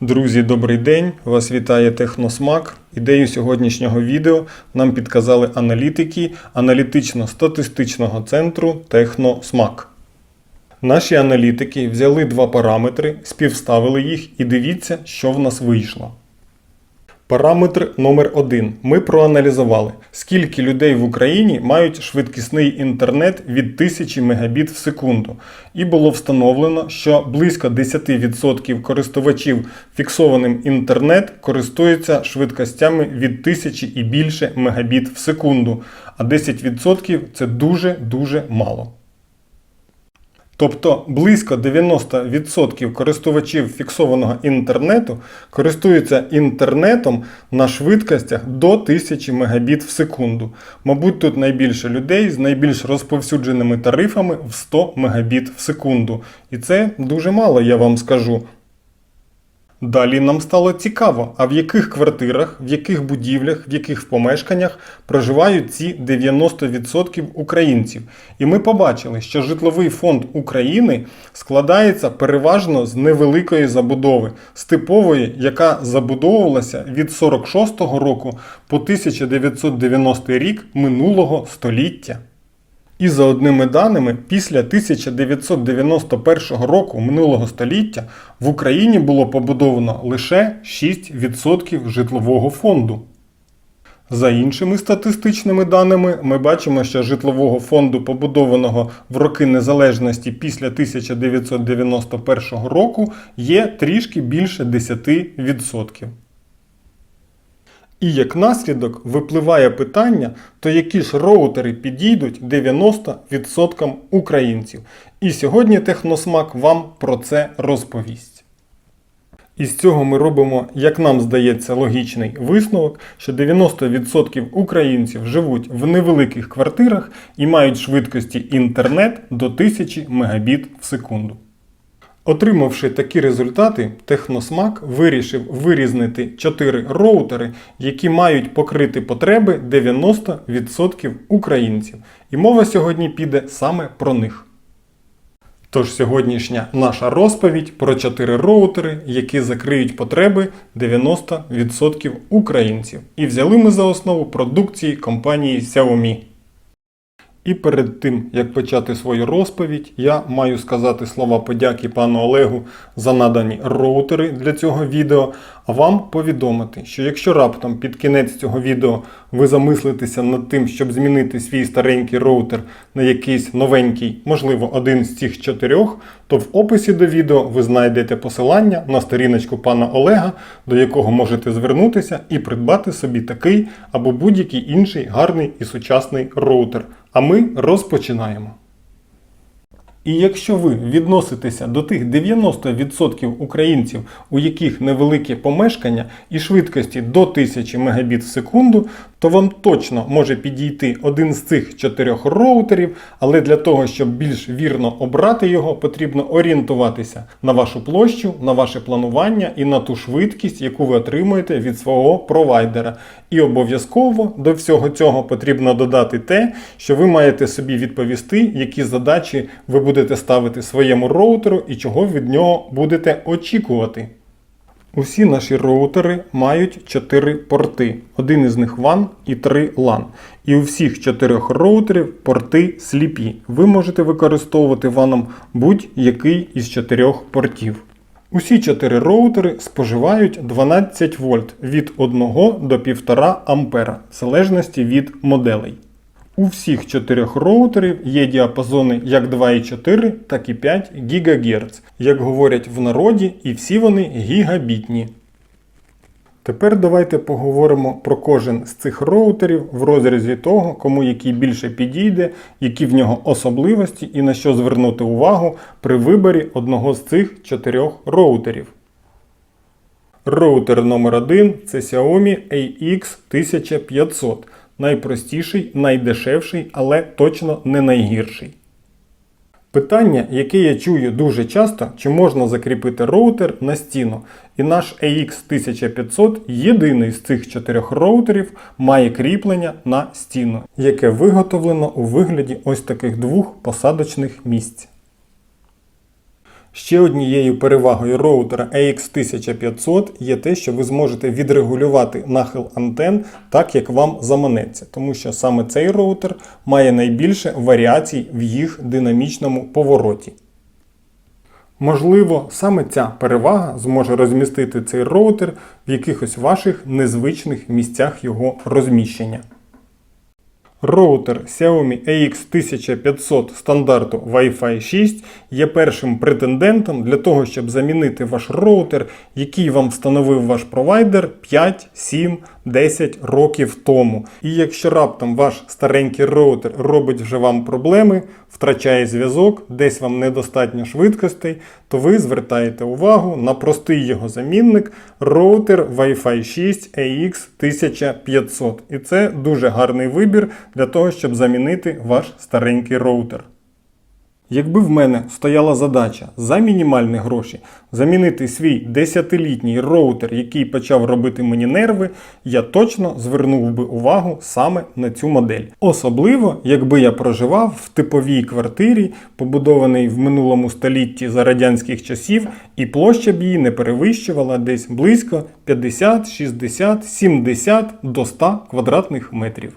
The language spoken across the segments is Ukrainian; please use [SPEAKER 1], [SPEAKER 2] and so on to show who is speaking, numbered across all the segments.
[SPEAKER 1] Друзі, добрий день! Вас вітає Техносмак. Ідею сьогоднішнього відео нам підказали аналітики аналітично-статистичного центру Техносмак. Наші аналітики взяли два параметри, співставили їх і дивіться, що в нас вийшло. Параметр номер 1 Ми проаналізували, скільки людей в Україні мають швидкісний інтернет від 1000 Мбіт в секунду. І було встановлено, що близько 10% користувачів фіксованим інтернет користуються швидкостями від 1000 і більше Мбіт в секунду, а 10% це дуже-дуже мало. Тобто близько 90% користувачів фіксованого інтернету користуються інтернетом на швидкостях до 1000 Мбіт в секунду. Мабуть, тут найбільше людей з найбільш розповсюдженими тарифами в 100 Мбіт в секунду. І це дуже мало, я вам скажу. Далі нам стало цікаво, а в яких квартирах, в яких будівлях, в яких помешканнях проживають ці 90% українців. І ми побачили, що житловий фонд України складається переважно з невеликої забудови, з типової, яка забудовувалася від 46-го року по 1990 рік минулого століття. І за одними даними, після 1991 року минулого століття в Україні було побудовано лише 6% житлового фонду. За іншими статистичними даними, ми бачимо, що житлового фонду, побудованого в роки незалежності після 1991 року, є трішки більше 10%. І як наслідок випливає питання, то які ж роутери підійдуть 90% українців. І сьогодні Техносмак вам про це розповість. Із цього ми робимо, як нам здається, логічний висновок, що 90% українців живуть в невеликих квартирах і мають швидкості інтернет до 1000 Мбіт в секунду. Отримавши такі результати, Техносмак вирішив вирізнити 4 роутери, які мають покрити потреби 90% українців. І мова сьогодні піде саме про них. Тож сьогоднішня наша розповідь про 4 роутери, які закриють потреби 90% українців. І взяли ми за основу продукції компанії Xiaomi. І перед тим, як почати свою розповідь, я маю сказати слова подяки пану Олегу за надані роутери для цього відео, а вам повідомити, що якщо раптом під кінець цього відео ви замислитеся над тим, щоб змінити свій старенький роутер на якийсь новенький, можливо, один з цих чотирьох, то в описі до відео ви знайдете посилання на сторіночку пана Олега, до якого можете звернутися і придбати собі такий або будь-який інший гарний і сучасний роутер. А ми розпочинаємо. І якщо ви відноситеся до тих 90% українців, у яких невелике помешкання і швидкості до 1000 Мбіт в секунду, то вам точно може підійти один з цих чотирьох роутерів, але для того, щоб більш вірно обрати його, потрібно орієнтуватися на вашу площу, на ваше планування і на ту швидкість, яку ви отримуєте від свого провайдера. І обов'язково до всього цього потрібно додати те, що ви маєте собі відповісти, які задачі ви будете ставити своєму роутеру і чого від нього будете очікувати. Усі наші роутери мають 4 порти. Один із них WAN і 3 LAN. І у всіх чотирьох роутерів порти сліпі. Ви можете використовувати WAN будь-який із чотирьох портів. Усі чотири роутери споживають 12 вольт від 1 до 1,5 ампера, в залежності від моделей. У всіх чотирьох роутерів є діапазони як 2,4, так і 5 ГГц, як говорять в народі, і всі вони гігабітні. Тепер давайте поговоримо про кожен з цих роутерів в розрізі того, кому який більше підійде, які в нього особливості і на що звернути увагу при виборі одного з цих чотирьох роутерів. Роутер номер 1 це Xiaomi AX1500. Найпростіший, найдешевший, але точно не найгірший. Питання, яке я чую дуже часто, чи можна закріпити роутер на стіну. І наш AX1500 єдиний з цих чотирьох роутерів має кріплення на стіну, яке виготовлено у вигляді ось таких двох посадочних місць. Ще однією перевагою роутера AX1500 є те, що ви зможете відрегулювати нахил антен так, як вам заманеться, тому що саме цей роутер має найбільше варіацій в їх динамічному повороті. Можливо, саме ця перевага зможе розмістити цей роутер в якихось ваших незвичних місцях його розміщення. Роутер Xiaomi AX1500 стандарту Wi-Fi 6 є першим претендентом для того, щоб замінити ваш роутер, який вам встановив ваш провайдер 5, 7, 10 років тому. І якщо раптом ваш старенький роутер робить вже вам проблеми, втрачає зв'язок, десь вам недостатньо швидкостей, то ви звертаєте увагу на простий його замінник роутер Wi-Fi 6 AX1500. І це дуже гарний вибір для того, щоб замінити ваш старенький роутер. Якби в мене стояла задача за мінімальні гроші замінити свій 10-літній роутер, який почав робити мені нерви, я точно звернув би увагу саме на цю модель. Особливо, якби я проживав в типовій квартирі, побудованій в минулому столітті за радянських часів, і площа б її не перевищувала десь близько 50, 60, 70 до 100 квадратних метрів.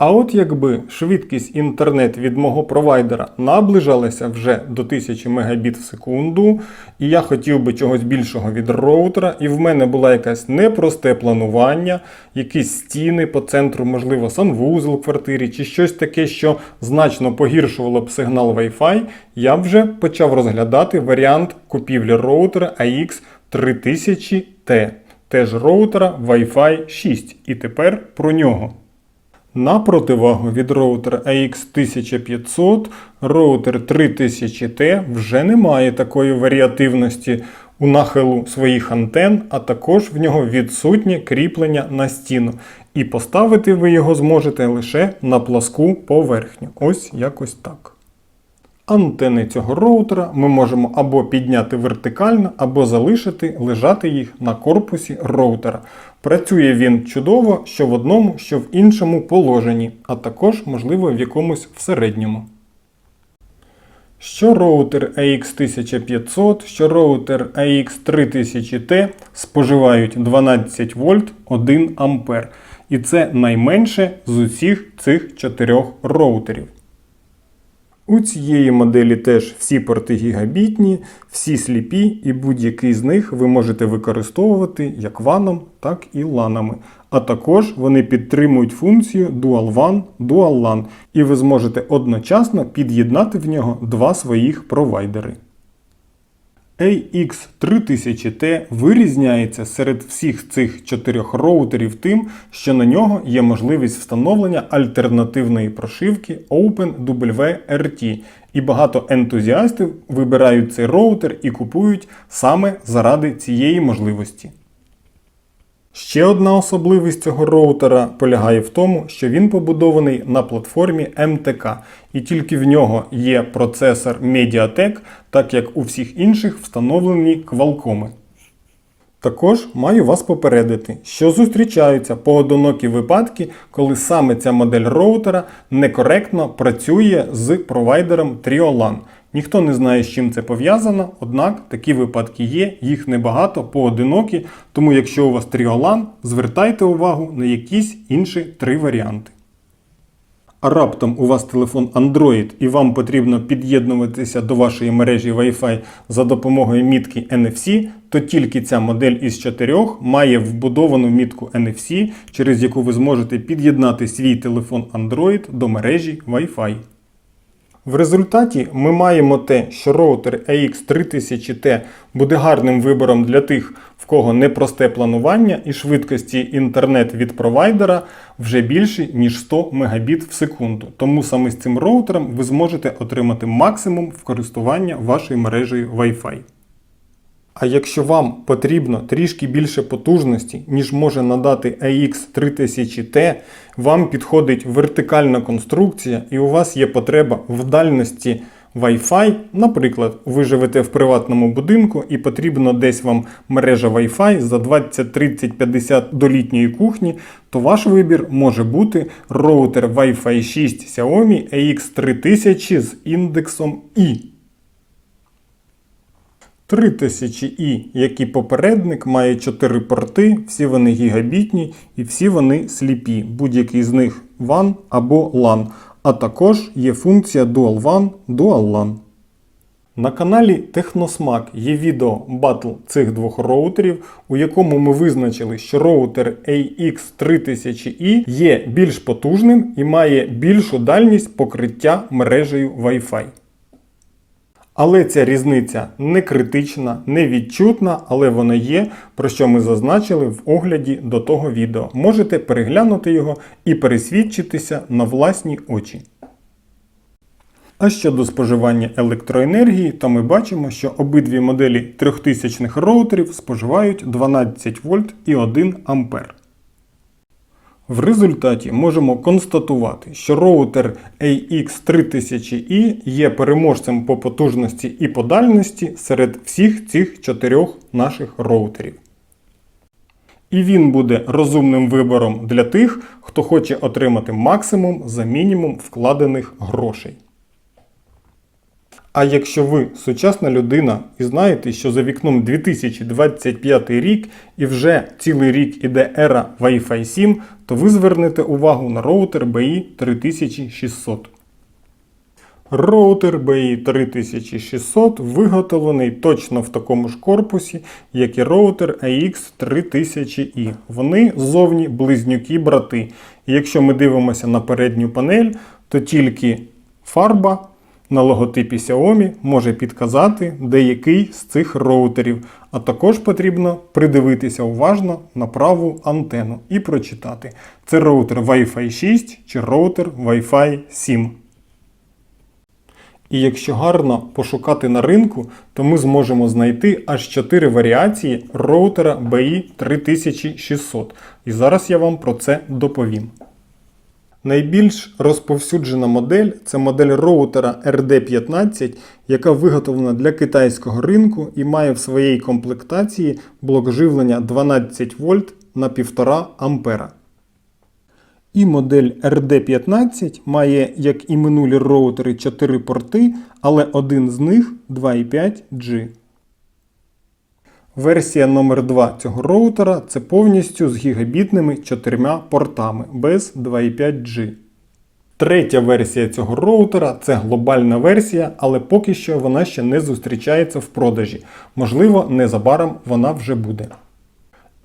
[SPEAKER 1] А от якби швидкість інтернет від мого провайдера наближалася вже до 1000 Мбіт в секунду, і я хотів би чогось більшого від роутера, і в мене була якась непросте планування, якісь стіни по центру, можливо, санвузол в квартирі, чи щось таке, що значно погіршувало б сигнал Wi-Fi, я вже почав розглядати варіант купівлі роутера AX 3000T, теж роутера Wi-Fi 6. І тепер про нього. На противагу від роутера AX1500, роутер 3000T вже не має такої варіативності у нахилу своїх антен, а також в нього відсутнє кріплення на стіну. І поставити ви його зможете лише на пласку поверхню. Ось якось так. Антени цього роутера ми можемо або підняти вертикально, або залишити лежати їх на корпусі роутера. Працює він чудово, що в одному, що в іншому положенні, а також, можливо, в якомусь в середньому. Що роутер AX1500, що роутер AX3000T споживають 12 вольт 1 А. І це найменше з усіх цих чотирьох роутерів. У цієї моделі теж всі порти гігабітні, всі сліпі, і будь-який з них ви можете використовувати як ваном, так і ланами. А також вони підтримують функцію Dual WAN, Dual LAN, і ви зможете одночасно під'єднати в нього два своїх провайдери. AX3000T вирізняється серед всіх цих чотирьох роутерів тим, що на нього є можливість встановлення альтернативної прошивки OpenWRT, і багато ентузіастів вибирають цей роутер і купують саме заради цієї можливості. Ще одна особливість цього роутера полягає в тому, що він побудований на платформі МТК, і тільки в нього є процесор Mediatek, так як у всіх інших встановлені квалкоми. Також маю вас попередити, що зустрічаються поодинокі випадки, коли саме ця модель роутера некоректно працює з провайдером Triolan. Ніхто не знає, з чим це пов'язано, однак такі випадки є, їх небагато, поодинокі, тому якщо у вас Triolan, звертайте увагу на якісь інші три варіанти. Раптом у вас телефон Android і вам потрібно під'єднуватися до вашої мережі Wi-Fi за допомогою мітки NFC, то тільки ця модель із чотирьох має вбудовану мітку NFC, через яку ви зможете під'єднати свій телефон Android до мережі Wi-Fi. В результаті ми маємо те, що роутер AX3000T буде гарним вибором для тих, кого непросте планування і швидкості інтернет від провайдера вже більші, ніж 100 Мбіт в секунду. Тому саме з цим роутером ви зможете отримати максимум в користування вашою мережею Wi-Fi. А якщо вам потрібно трішки більше потужності, ніж може надати AX3000T, вам підходить вертикальна конструкція і у вас є потреба в дальності Wi-Fi. Наприклад, ви живете в приватному будинку і потрібно десь вам мережа Wi-Fi за 20, 30, 50 до літньої кухні, то ваш вибір може бути роутер Wi-Fi 6 Xiaomi AX3000 з індексом I. 3000i, як і попередник, має 4 порти, всі вони гігабітні і всі вони сліпі. Будь-який з них WAN або LAN. А також є функція Dual DualLAN. Dual LAN. На каналі Техносмак є відео батл цих двох роутерів, у якому ми визначили, що роутер AX3000i є більш потужним і має більшу дальність покриття мережею Wi-Fi. Але ця різниця не критична, не відчутна, але вона є, про що ми зазначили в огляді до того відео. Можете переглянути його і пересвідчитися на власні очі. А щодо споживання електроенергії, то ми бачимо, що обидві моделі 3000 роутерів споживають 12 вольт і 1 ампер. В результаті можемо констатувати, що роутер AX3000i є переможцем по потужності і по дальності серед всіх цих чотирьох наших роутерів. І він буде розумним вибором для тих, хто хоче отримати максимум за мінімум вкладених грошей. А якщо ви сучасна людина і знаєте, що за вікном 2025 рік і вже цілий рік іде ера Wi-Fi 7, то ви звернете увагу на роутер BI 3600. Роутер BI 3600 виготовлений точно в такому ж корпусі, як і роутер AX 3000i. Вони зовні близнюки-брати. І якщо ми дивимося на передню панель, то тільки фарба на логотипі Xiaomi може підказати деякий з цих роутерів, а також потрібно придивитися уважно на праву антенну і прочитати, це роутер Wi-Fi 6 чи роутер Wi-Fi 7. І якщо гарно пошукати на ринку, то ми зможемо знайти аж 4 варіації роутера BI 3600. І зараз я вам про це доповім. Найбільш розповсюджена модель це модель роутера RD15, яка виготовлена для китайського ринку і має в своїй комплектації блок живлення 12 вольт на 1,5 ампера. І модель RD15 має, як і минулі роутери, 4 порти, але один з них 2,5G. Версія номер 2 цього роутера це повністю з гігабітними 4 портами без 2,5G. Третя версія цього роутера це глобальна версія, але поки що вона ще не зустрічається в продажі. Можливо, незабаром вона вже буде.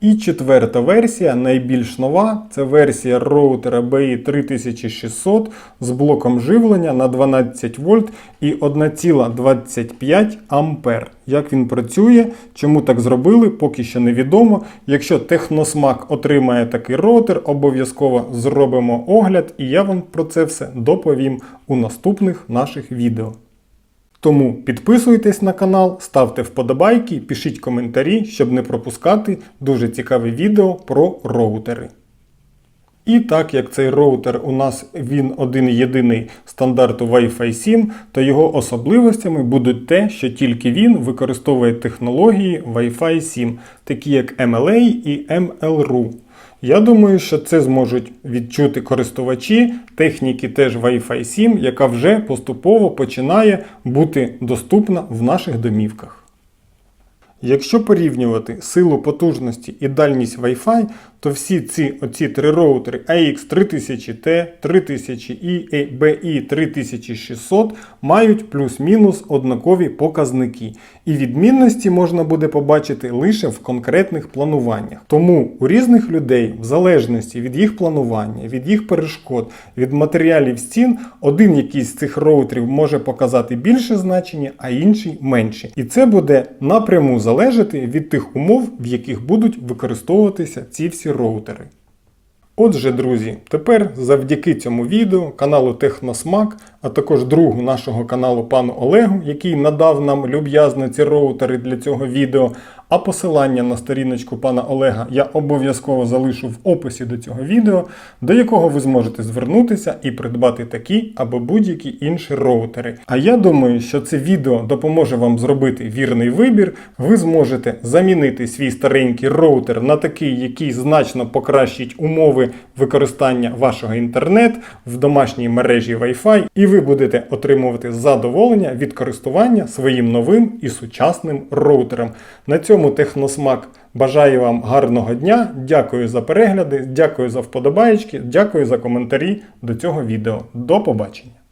[SPEAKER 1] І четверта версія, найбільш нова, це версія роутера BI 3600 з блоком живлення на 12 вольт і 1,25 ампер. Як він працює, чому так зробили, поки що невідомо. Якщо Техносмак отримає такий роутер, обов'язково зробимо огляд, і я вам про це все доповім у наступних наших відео. Тому підписуйтесь на канал, ставте вподобайки, пишіть коментарі, щоб не пропускати дуже цікаві відео про роутери. І так як цей роутер у нас він один єдиний стандарту Wi-Fi 7, то його особливостями будуть те, що тільки він використовує технології Wi-Fi 7, такі як MLA і MLRU. Я думаю, що це зможуть відчути користувачі техніки теж Wi-Fi 7, яка вже поступово починає бути доступна в наших домівках. Якщо порівнювати силу потужності і дальність Wi-Fi, то всі ці оці три роутери AX3000T, 3000i і BI3600 мають плюс-мінус однакові показники. І відмінності можна буде побачити лише в конкретних плануваннях. Тому у різних людей, в залежності від їх планування, від їх перешкод, від матеріалів стін, один якийсь з цих роутерів може показати більше значення, а інший менше. І це буде напряму залежати від тих умов, в яких будуть використовуватися ці всі роутери. Отже, друзі, тепер завдяки цьому відео, каналу Техносмак, а також другу нашого каналу пану Олегу, який надав нам люб'язно ці роутери для цього відео, А посилання на сторіночку пана Олега я обов'язково залишу в описі до цього відео, до якого ви зможете звернутися і придбати такі або будь-які інші роутери. А я думаю, що це відео допоможе вам зробити вірний вибір. Ви зможете замінити свій старенький роутер на такий, який значно покращить умови використання вашого інтернету в домашній мережі Wi-Fi, і ви будете отримувати задоволення від користування своїм новим і сучасним роутером. На цьому техносмак бажаю вам гарного дня. Дякую за перегляди, дякую за вподобаєчки, дякую за коментарі до цього відео. До побачення!